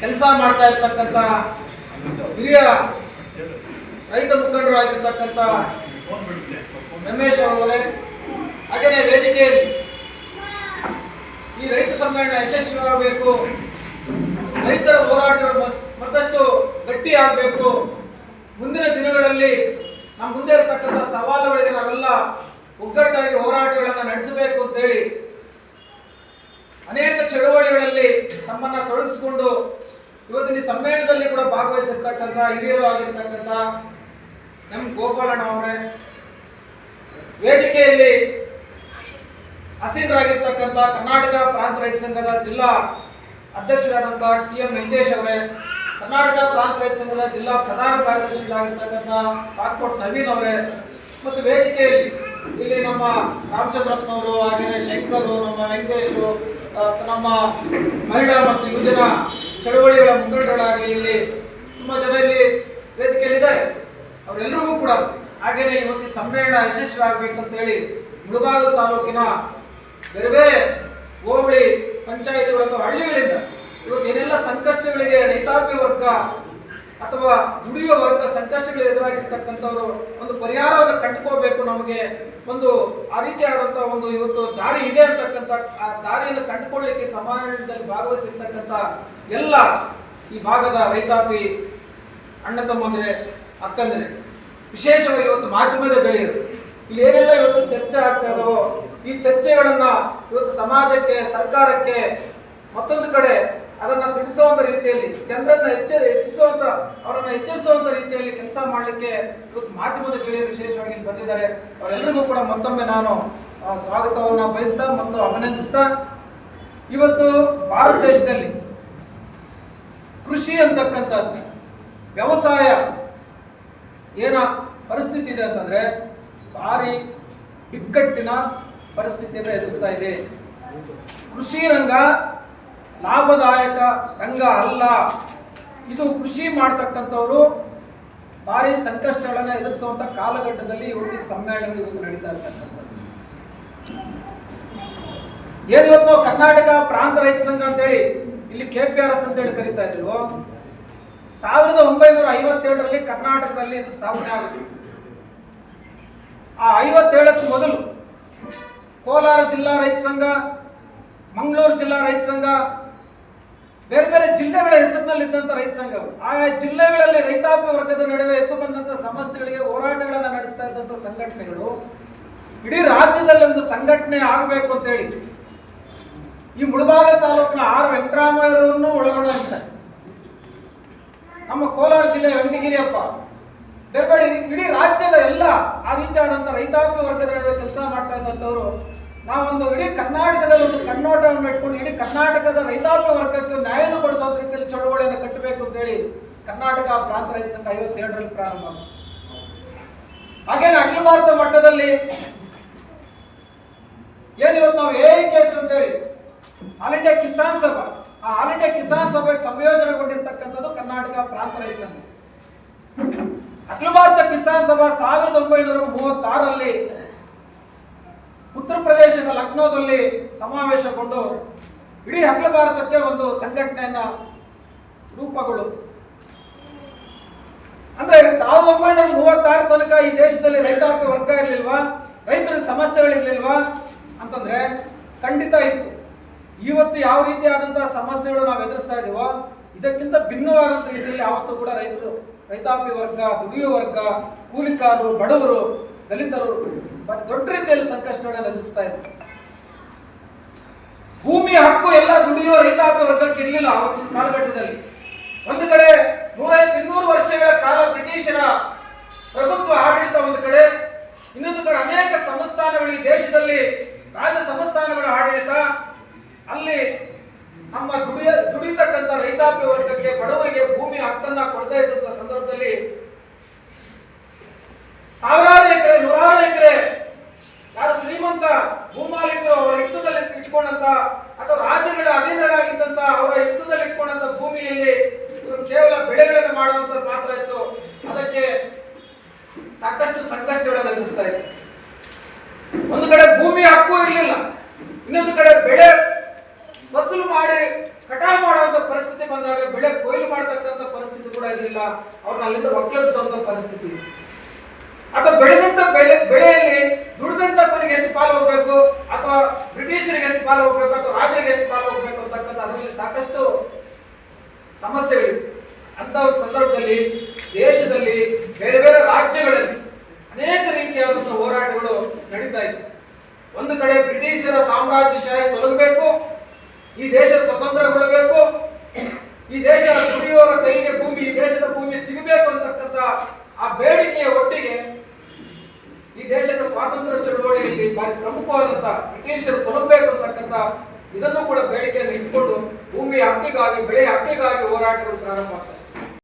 ಕೆಲಸ ಮಾಡ್ತಾ ಇರ್ತಕ್ಕಂಥ ಹಿರಿಯ ರೈತ ಮುಖಂಡರು ಆಗಿರ್ತಕ್ಕಂಥ ರಮೇಶ್ ಅವರೇ ಹಾಗೆಯೇ ವೇದಿಕೆಯಲ್ಲಿ ಈ ರೈತ ಸಮ್ಮೇಳನ ಯಶಸ್ವಿಯಾಗಬೇಕು, ರೈತರ ಹೋರಾಟ ಮತ್ತಷ್ಟು ಗಟ್ಟಿ ಆಗಬೇಕು. ಮುಂದಿನ ದಿನಗಳಲ್ಲಿ ನಮ್ಮ ಮುಂದೆ ಇರತಕ್ಕಂಥ ಸವಾಲುಗಳಿಗೆ ನಾವೆಲ್ಲ ಒಗ್ಗಟ್ಟಾಗಿ ಹೋರಾಟಗಳನ್ನು ನಡೆಸಬೇಕು ಅಂತೇಳಿ ಅನೇಕ ಚಳುವಳಿಗಳಲ್ಲಿ ತಮ್ಮನ್ನ ತೊಡಗಿಸಿಕೊಂಡು ಇವತ್ತಿನ ಸಮ್ಮೇಳನದಲ್ಲಿ ಕೂಡ ಭಾಗವಹಿಸಿರ್ತಕ್ಕಂಥ ಹಿರಿಯರು ಆಗಿರ್ತಕ್ಕಂಥ ಎಂ ಗೋಪಾಲಣ್ಣ ಅವರೇ, ವೇದಿಕೆಯಲ್ಲಿ ಹಸೀನರಾಗಿರ್ತಕ್ಕಂಥ ಕರ್ನಾಟಕ ಪ್ರಾಂತ ರೈತ ಸಂಘದ ಜಿಲ್ಲಾ ಅಧ್ಯಕ್ಷರಾದಂಥ ಟಿ ಎಂ ವೆಂಕಟೇಶ್ ಅವರೇ, ಕರ್ನಾಟಕ ಪ್ರಾಂತ ರೈತ ಸಂಘದ ಜಿಲ್ಲಾ ಪ್ರಧಾನ ಕಾರ್ಯದರ್ಶಿಗಳಾಗಿರ್ತಕ್ಕಂಥ ಪಾಕ್ಕೋಟ್ ನವೀನ್ ಅವರೇ ಮತ್ತು ವೇದಿಕೆಯಲ್ಲಿ ಇಲ್ಲಿ ನಮ್ಮ ರಾಮಚಂದ್ರಪ್ಪನವರು, ಹಾಗೆಯೇ ಶಂಕರ್ ನಮ್ಮ ವೆಂಕಟೇಶು ನಮ್ಮ ಮಹಿಳಾ ಮತ್ತು ಯುವಜನ ಚಳವಳಿಗಳ ಮುಖಂಡರಾಗಿ ಇಲ್ಲಿ ತುಂಬ ಜನ ಇಲ್ಲಿ ವೇದಿಕೆಯಲ್ಲಿದ್ದಾರೆ. ಅವರೆಲ್ಲರಿಗೂ ಕೂಡ ಹಾಗೆಯೇ ಇವತ್ತು ಸಮ್ಮೇಳನ ಯಶಸ್ವಿ ಆಗಬೇಕಂತ ಹೇಳಿ ಮುಳಬಾಗಿಲು ತಾಲೂಕಿನ ಬೇರೆ ಬೇರೆ ಹೋಬಳಿ ಪಂಚಾಯತ್ಗಳು ಹಳ್ಳಿಗಳಿಂದ ಇವತ್ತು ಏನೆಲ್ಲ ಸಂಕಷ್ಟಗಳಿಗೆ ರೈತಾಪಿ ವರ್ಗ ಅಥವಾ ದುಡಿಯುವ ವರ್ಗ ಸಂಕಷ್ಟಗಳು ಎದುರಾಗಿರ್ತಕ್ಕಂಥವ್ರು ಒಂದು ಪರಿಹಾರವನ್ನು ಕಂಡುಕೋಬೇಕು ನಮಗೆ. ಒಂದು ಆ ರೀತಿಯಾದಂಥ ಒಂದು ಇವತ್ತು ದಾರಿ ಇದೆ ಅಂತಕ್ಕಂಥ, ಆ ದಾರಿಯನ್ನು ಕಂಡುಕೊಳ್ಳಿಕ್ಕೆ ಸಮಾಜದಲ್ಲಿ ಭಾಗವಹಿಸಿರ್ತಕ್ಕಂಥ ಎಲ್ಲ ಈ ಭಾಗದ ರೈತಾಪಿ ಅಣ್ಣ ತಮ್ಮಂದ್ರೆ, ಅಕ್ಕಂದ್ರೆ, ವಿಶೇಷವಾಗಿ ಇವತ್ತು ಮಾಧ್ಯಮದ ಗೆಳೆಯರು, ಇಲ್ಲಿ ಏನೆಲ್ಲ ಇವತ್ತು ಚರ್ಚೆ ಆಗ್ತಾ ಇದಾವೋ, ಈ ಚರ್ಚೆಗಳನ್ನ ಇವತ್ತು ಸಮಾಜಕ್ಕೆ, ಸರ್ಕಾರಕ್ಕೆ ಮತ್ತೊಂದು ಕಡೆ ಅದನ್ನ ತಿಳಿಸುವಂತ ರೀತಿಯಲ್ಲಿ, ಜನರನ್ನು ಹೆಚ್ಚ ಹೆಚ್ಚಿಸುವಂತ, ಅವರನ್ನು ಎಚ್ಚರಿಸುವಂಥ ರೀತಿಯಲ್ಲಿ ಕೆಲಸ ಮಾಡಲಿಕ್ಕೆ ಇವತ್ತು ಮಾಧ್ಯಮದ ಗೆಳೆಯರು ವಿಶೇಷವಾಗಿ ಬಂದಿದ್ದಾರೆ. ಅವರೆಲ್ಲರಿಗೂ ಕೂಡ ಮತ್ತೊಮ್ಮೆ ನಾನು ಸ್ವಾಗತವನ್ನ ಬಯಸ್ತಾ ಮತ್ತು ಅಭಿನಂದಿಸ್ತಾ, ಇವತ್ತು ಭಾರತ ದೇಶದಲ್ಲಿ ಕೃಷಿ ಅಂತಕ್ಕಂಥದ್ದು, ವ್ಯವಸಾಯ ಏನ ಪರಿಸ್ಥಿತಿ ಇದೆ ಅಂತಂದ್ರೆ ಭಾರಿ ಬಿಕ್ಕಟ್ಟಿನ ಪರಿಸ್ಥಿತಿಯನ್ನು ಎದುರಿಸ್ತಾ ಇದೆ. ಕೃಷಿ ರಂಗ ಲಾಭದಾಯಕ ರಂಗ ಅಲ್ಲ. ಇದು ಕೃಷಿ ಮಾಡ್ತಕ್ಕಂಥವರು ಭಾರಿ ಸಂಕಷ್ಟಗಳನ್ನು ಎದುರಿಸುವಂತ ಕಾಲಘಟ್ಟದಲ್ಲಿ ಈ ಸಮ್ಮೇಳನಗಳು ಇವತ್ತು ನಡೀತಾ ಇರ್ತಕ್ಕಂಥದ್ದು. ಏನು ಇವತ್ತು ಕರ್ನಾಟಕ ಪ್ರಾಂತ ರೈತ ಸಂಘ ಅಂತೇಳಿ ಇಲ್ಲಿ ಕೆ ಪಿ ಆರ್ ಎಸ್ ಅಂತೇಳಿ ಕರಿತಾ ಇದ್ರು, ಸಾವಿರದ ಒಂಬೈನೂರ ಐವತ್ತೇಳರಲ್ಲಿ ಕರ್ನಾಟಕದಲ್ಲಿ ಇದು ಸ್ಥಾಪನೆ ಆಗುತ್ತೆ. ಆ ಐವತ್ತೇಳಕ್ಕೆ ಮೊದಲು ಕೋಲಾರ ಜಿಲ್ಲಾ ರೈತ ಸಂಘ, ಮಂಗಳೂರು ಜಿಲ್ಲಾ ರೈತ ಸಂಘ ಬೇರೆ ಬೇರೆ ಜಿಲ್ಲೆಗಳ ಹೆಸರಿನಲ್ಲಿದ್ದಂಥ ರೈತ ಸಂಘಗಳು. ಆಯಾ ಜಿಲ್ಲೆಗಳಲ್ಲಿ ರೈತಾಪಿ ವರ್ಗದ ನಡುವೆ ಎದ್ದು ಬಂದಂಥ ಸಮಸ್ಯೆಗಳಿಗೆ ಹೋರಾಟಗಳನ್ನು ನಡೆಸ್ತಾ ಇದ್ದಂಥ ಸಂಘಟನೆಗಳು ಇಡೀ ರಾಜ್ಯದಲ್ಲಿ ಒಂದು ಸಂಘಟನೆ ಆಗಬೇಕು ಅಂತೇಳಿ ಈ ಮುಳಬಾಗ ತಾಲೂಕಿನ ಆರ್ ವೆಂಕಟರಾಮಯ್ಯರನ್ನು ಒಳಗೊಂಡಂತ ನಮ್ಮ ಕೋಲಾರ ಜಿಲ್ಲೆ ವೆಂಕಟಗಿರಿಯಪ್ಪ ಬೇರೆ ಇಡೀ ರಾಜ್ಯದ ಎಲ್ಲ ಆ ರೀತಿಯಾದಂಥ ರೈತಾಪಿ ವರ್ಗದ ನಡುವೆ ಕೆಲಸ ಮಾಡ್ತಾ ಇದ್ದಂಥವ್ರು ನಾವೊಂದು ಇಡೀ ಕರ್ನಾಟಕದಲ್ಲಿ ಒಂದು ಕಣ್ಣೋಟವನ್ನು ಇಟ್ಕೊಂಡು ಇಡೀ ಕರ್ನಾಟಕದ ರೈತಾಪಿ ವರ್ಗಕ್ಕೆ ನ್ಯಾಯವನ್ನು ಕೊಡಿಸೋ ರೀತಿಯಲ್ಲಿ ಚಳುವಳಿಯನ್ನು ಕಟ್ಟಬೇಕು ಅಂತೇಳಿ ಕರ್ನಾಟಕ ಪ್ರಾಂತ ರೈತ ಸಂಘ ಐವತ್ತೇಳರಲ್ಲಿ ಪ್ರಾರಂಭ. ಹಾಗೇನೆ ಅಖಿಲ ಭಾರತ ಮಟ್ಟದಲ್ಲಿ ಏನಿವತ್ತು ನಾವು ಎ ಕೇಸ್ ಅಂತೇಳಿ ಆಲ್ ಇಂಡಿಯಾ ಕಿಸಾನ್ ಸಭಾ ಆ ಆಲ್ ಇಂಡಿಯಾ ಕಿಸಾನ್ ಸಭೆಗೆ ಸಂಯೋಜನೆಗೊಂಡಿರ್ತಕ್ಕಂಥದ್ದು ಕರ್ನಾಟಕ ಪ್ರಾಂತ ರೈತ ಸಂಘ ಅಖಿಲ ಭಾರತ ಕಿಸಾನ್ ಸಭಾ ಸಾವಿರದ ಒಂಬೈನೂರ ಮೂವತ್ತಾರರಲ್ಲಿ ಉತ್ತರ ಪ್ರದೇಶದ ಲಕ್ನೋದಲ್ಲಿ ಸಮಾವೇಶಗೊಂಡು ಇಡೀ ಅಖಿಲ ಭಾರತಕ್ಕೆ ಒಂದು ಸಂಘಟನೆಯನ್ನ ರೂಪುಗೊಳ್ಳುತ್ತೆ ಅಂದ್ರೆ ಸಾವಿರದ ಒಂಬೈನೂರ ಮೂವತ್ತಾರು ತನಕ ಈ ದೇಶದಲ್ಲಿ ರೈತಾಪಿ ವರ್ಗ ಇರಲಿಲ್ವಾ? ರೈತರ ಸಮಸ್ಯೆಗಳಿರ್ಲಿಲ್ವಾ? ಅಂತಂದ್ರೆ ಖಂಡಿತ ಇತ್ತು. ಇವತ್ತು ಯಾವ ರೀತಿಯಾದಂತಹ ಸಮಸ್ಯೆಗಳು ನಾವು ಎದುರಿಸ್ತಾ ಇದೀವೋ, ಇದಕ್ಕಿಂತ ಭಿನ್ನವಾದಂಥ ರೀತಿಯಲ್ಲಿ ಯಾವತ್ತೂ ಕೂಡ ರೈತರು, ರೈತಾಪಿ ವರ್ಗ, ದುಡಿಯುವ ವರ್ಗ ಕೂಲಿಕಾರರು ಬಡವರು, ದಲಿತರು ಬ- ದೊಡ್ಡ ರೀತಿಯಲ್ಲಿ ಸಂಕಷ್ಟಗಳನ್ನು ಎದುರಿಸ್ತಾ ಇದ್ರು. ಭೂಮಿ ಹಕ್ಕು ಎಲ್ಲ ದುಡಿಯೋ ರೈತಾಪಿ ವರ್ಗಕ್ಕೆ ಇರಲಿಲ್ಲ ಅವತ್ತು ಕಾಲಘಟ್ಟದಲ್ಲಿ. ಒಂದು ಕಡೆ ನೂರೈವತ್ತು ಇನ್ನೂರು ವರ್ಷಗಳ ಕಾಲ ಬ್ರಿಟಿಷರ ಪ್ರಭುತ್ವ ಆಡಳಿತ ಒಂದು ಕಡೆ, ಇನ್ನೊಂದು ಕಡೆ ಅನೇಕ ಸಂಸ್ಥಾನಗಳು ಈ ದೇಶದಲ್ಲಿ ರಾಜ ಸಂಸ್ಥಾನಗಳ ಆಡಳಿತ. ಅಲ್ಲಿ ನಮ್ಮ ದುಡಿಯ, ದುಡಿತಕ್ಕಂಥ ರೈತಾಪಿ ವರ್ಗಕ್ಕೆ ಬಡವರಿಗೆ ಭೂಮಿ ಹಕ್ಕನ್ನ ಕೊಡದೇ ಇದ್ದಂತ ಸಂದರ್ಭದಲ್ಲಿ ಸಾವಿರಾರು ಎಕರೆ, ನೂರಾರು ಎಕರೆ ಇಟ್ಕೊಂಡಂತ ಅಥವಾ ರಾಜ್ಯಗಳ ಅಧೀನರಾಗಿದ್ದಂತ ಅವರ ಯುದ್ಧದಲ್ಲಿ ಇಟ್ಕೊಂಡಂತ ಭೂಮಿಯಲ್ಲಿ ಕೇವಲ ಬೆಳೆಗಳನ್ನು ಮಾಡುವಂತ ಮಾತ್ರ ಇತ್ತು. ಅದಕ್ಕೆ ಸಾಕಷ್ಟು ಸಂಕಷ್ಟಗಳನ್ನು ಎದುರಿಸ್ತಾ ಇತ್ತು ಒಂದು ಕಡೆ ಭೂಮಿ ಹಕ್ಕು ಇರಲಿಲ್ಲ, ಇನ್ನೊಂದು ಕಡೆ ಬೆಳೆ ವಸೂಲು ಮಾಡಿ ಕಟಾವು ಮಾಡುವಂತ ಪರಿಸ್ಥಿತಿ ಬಂದಾಗ ಬೆಳೆ ಕೊಯ್ಲು ಮಾಡತಕ್ಕಂತ ಪರಿಸ್ಥಿತಿ ಕೂಡ ಇರಲಿಲ್ಲ. ಅವ್ರನ್ನ ಅಲ್ಲಿಂದ ಒಕ್ಕಲಿಸುವಂತ ಪರಿಸ್ಥಿತಿ. ಅಥವಾ ಬೆಳೆದಂತ ಬೆಳೆ ಬೆಳೆಯಲ್ಲಿ ದುಡಿದಂತ ಕೊನೆಗೆ ಎಷ್ಟು ಪಾಲು ಹೋಗ್ಬೇಕು? ಅಥವಾ ಬ್ರಿಟಿಷರಿಗೆ ಎಷ್ಟು ಪಾಲು ಹೋಗ್ಬೇಕು? ಅಥವಾ ರಾಜರಿಗೆ ಎಷ್ಟು ಪಾಲು ಹೋಗ್ಬೇಕು ಅಂತಕ್ಕಂಥ ಅದರಲ್ಲಿ ಸಾಕಷ್ಟು ಸಮಸ್ಯೆಗಳಿವೆ. ಅಂತ ಒಂದು ಸಂದರ್ಭದಲ್ಲಿ ದೇಶದಲ್ಲಿ ಬೇರೆ ಬೇರೆ ರಾಜ್ಯಗಳಲ್ಲಿ ಅನೇಕ ರೀತಿಯಾದಂಥ ಹೋರಾಟಗಳು ನಡೀತಾ ಇದೆ ಒಂದು ಕಡೆ ಬ್ರಿಟಿಷರ ಸಾಮ್ರಾಜ್ಯಶಾಹಿ ತೊಲಗಬೇಕು, ಈ ದೇಶ ಸ್ವತಂತ್ರಗೊಳ್ಳಬೇಕು, ಈ ದೇಶ ದುಡಿಯೋರ ಕೈಗೆ ಭೂಮಿ, ಈ ದೇಶದ ಭೂಮಿ ಸಿಗಬೇಕು ಅಂತಕ್ಕಂಥ ಆ ಬೇಡಿಕೆಯ ಒಟ್ಟಿಗೆ ಸ್ವಾತಂತ್ರ್ಯ ಚಳುವಳಿಯಲ್ಲಿ ಭಾರಿ ಪ್ರಮುಖವಾದಂಥ ಬ್ರಿಟಿಷರು ತೊಲಗಬೇಕು ಅಂತಕ್ಕಂಥ ಇದನ್ನು ಕೂಡ ಬೇಡಿಕೆಯನ್ನು ಇಟ್ಟುಕೊಂಡು ಭೂಮಿ ಹಕ್ಕಿಗಾಗಿ, ಬೆಳೆ ಹಕ್ಕಿಗಾಗಿ ಹೋರಾಟಗಳು ಪ್ರಾರಂಭ